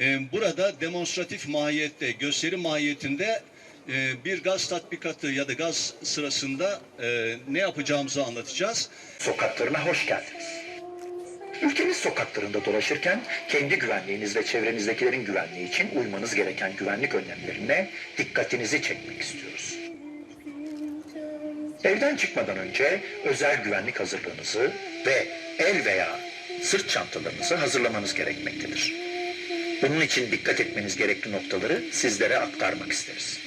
e, burada demonstratif mahiyette, gösteri mahiyetinde e, bir gaz tatbikatı ya da gaz sırasında e, ne yapacağımızı anlatacağız. sokaklarına hoş geldiniz. Ülkemiz sokaklarında dolaşırken kendi güvenliğiniz ve çevrenizdekilerin güvenliği için uymanız gereken güvenlik önlemlerine dikkatinizi çekmek istiyoruz. Evden çıkmadan önce özel güvenlik hazırlığınızı ve el veya sırt çantalarınızı hazırlamanız gerekmektedir. Bunun için dikkat etmeniz gerekli noktaları sizlere aktarmak isteriz.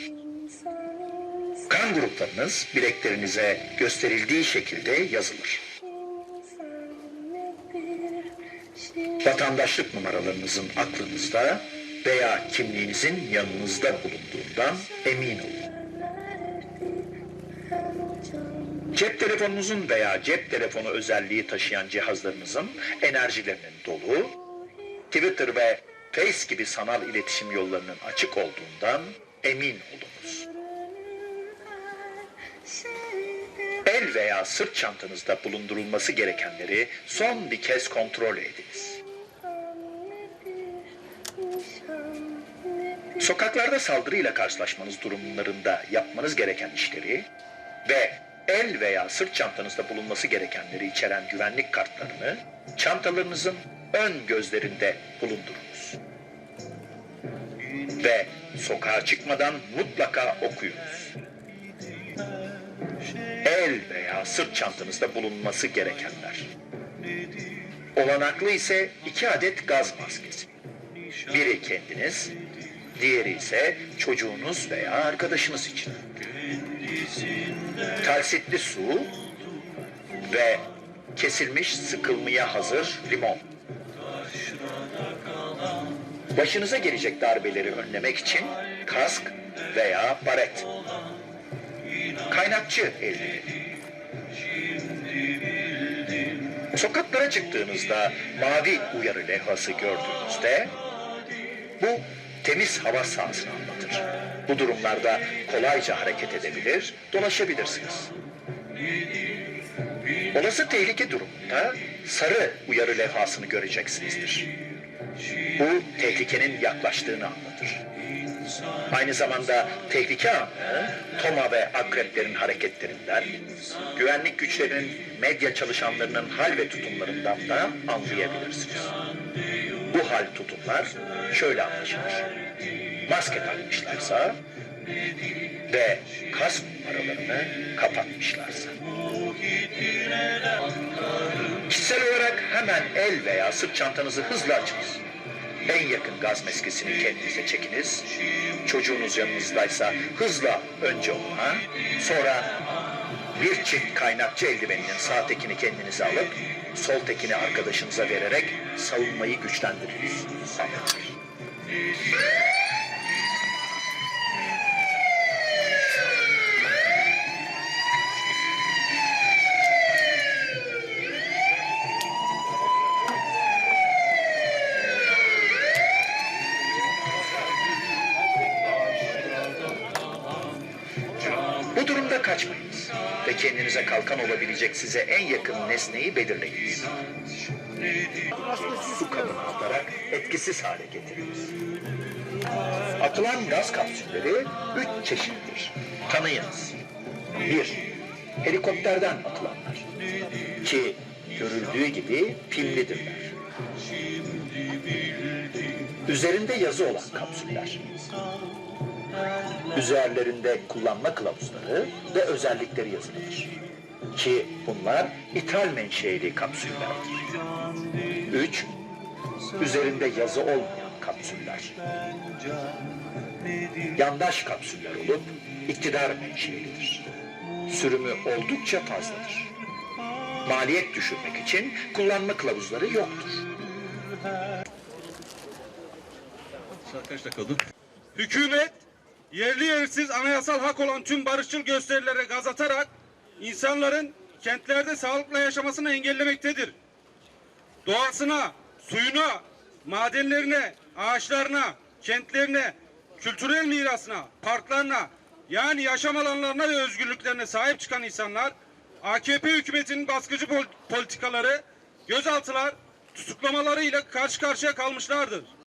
Kan gruplarınız bileklerinize gösterildiği şekilde yazılır. Vatandaşlık numaralarınızın aklınızda veya kimliğinizin yanınızda bulunduğundan emin olun. Cep telefonunuzun veya cep telefonu özelliği taşıyan cihazlarınızın enerjilerinin dolu, Twitter ve Face gibi sanal iletişim yollarının açık olduğundan emin olunuz. El veya sırt çantanızda bulundurulması gerekenleri son bir kez kontrol ediniz. Sokaklarda saldırıyla karşılaşmanız durumlarında yapmanız gereken işleri ve el veya sırt çantanızda bulunması gerekenleri içeren güvenlik kartlarını çantalarınızın ön gözlerinde bulundurunuz. Ve sokağa çıkmadan mutlaka okuyunuz. El veya sırt çantanızda bulunması gerekenler. Olanaklı ise iki adet gaz maskesi. Biri kendiniz, diğeri ise çocuğunuz veya arkadaşınız için. Talsitli su ve kesilmiş sıkılmaya hazır limon. Başınıza gelecek darbeleri önlemek için kask veya baret. Kaynakçı eldiveni. Sokaklara çıktığınızda mavi uyarı levhası gördüğünüzde bu temiz hava sahasını anlatır. Bu durumlarda kolayca hareket edebilir, dolaşabilirsiniz. Olası tehlike durumunda sarı uyarı levhasını göreceksinizdir. Bu tehlikenin yaklaştığını anlatır. Aynı zamanda tehlike anı, toma ve akreplerin hareketlerinden, güvenlik güçlerinin medya çalışanlarının hal ve tutumlarından da anlayabilirsiniz. Bu hal tutumlar şöyle anlaşılır. Maske takmışlarsa ve kask numaralarını kapatmışlarsa. Kişisel olarak hemen el veya sırt çantanızı hızla açınız. En yakın gaz maskesini kendinize çekiniz. Çocuğunuz yanınızdaysa hızla önce ona, sonra bir çift kaynakçı eldiveninin sağ tekini kendinize alıp sol tekini arkadaşınıza vererek savunmayı güçlendiriniz. Anlatır. Bu durumda kaçmayınız ve kendinize kalkan olabilecek size en yakın nesneyi belirleyiniz. Su kabını atarak etkisiz hale getiriniz. Atılan gaz kapsülleri üç çeşittir. Tanıyınız. Bir, helikopterden atılanlar. Ki görüldüğü gibi pillidirler. Üzerinde yazı olan kapsüller. Üzerlerinde kullanma kılavuzları ve özellikleri yazılıdır. Ki bunlar ithal menşeli kapsüllerdir. 3. Üzerinde yazı olmayan kapsüller. Yandaş kapsüller olup iktidar menşelidir. Sürümü oldukça fazladır. Maliyet düşürmek için kullanma kılavuzları yoktur. Saat kaçta kaldı? Hükümet yerli yersiz anayasal hak olan tüm barışçıl gösterilere gaz atarak insanların kentlerde sağlıkla yaşamasını engellemektedir. Doğasına, suyuna, madenlerine, ağaçlarına, kentlerine, kültürel mirasına, parklarına yani yaşam alanlarına ve özgürlüklerine sahip çıkan insanlar AKP hükümetinin baskıcı pol- politikaları, gözaltılar, tutuklamalarıyla karşı karşıya kalmışlardır.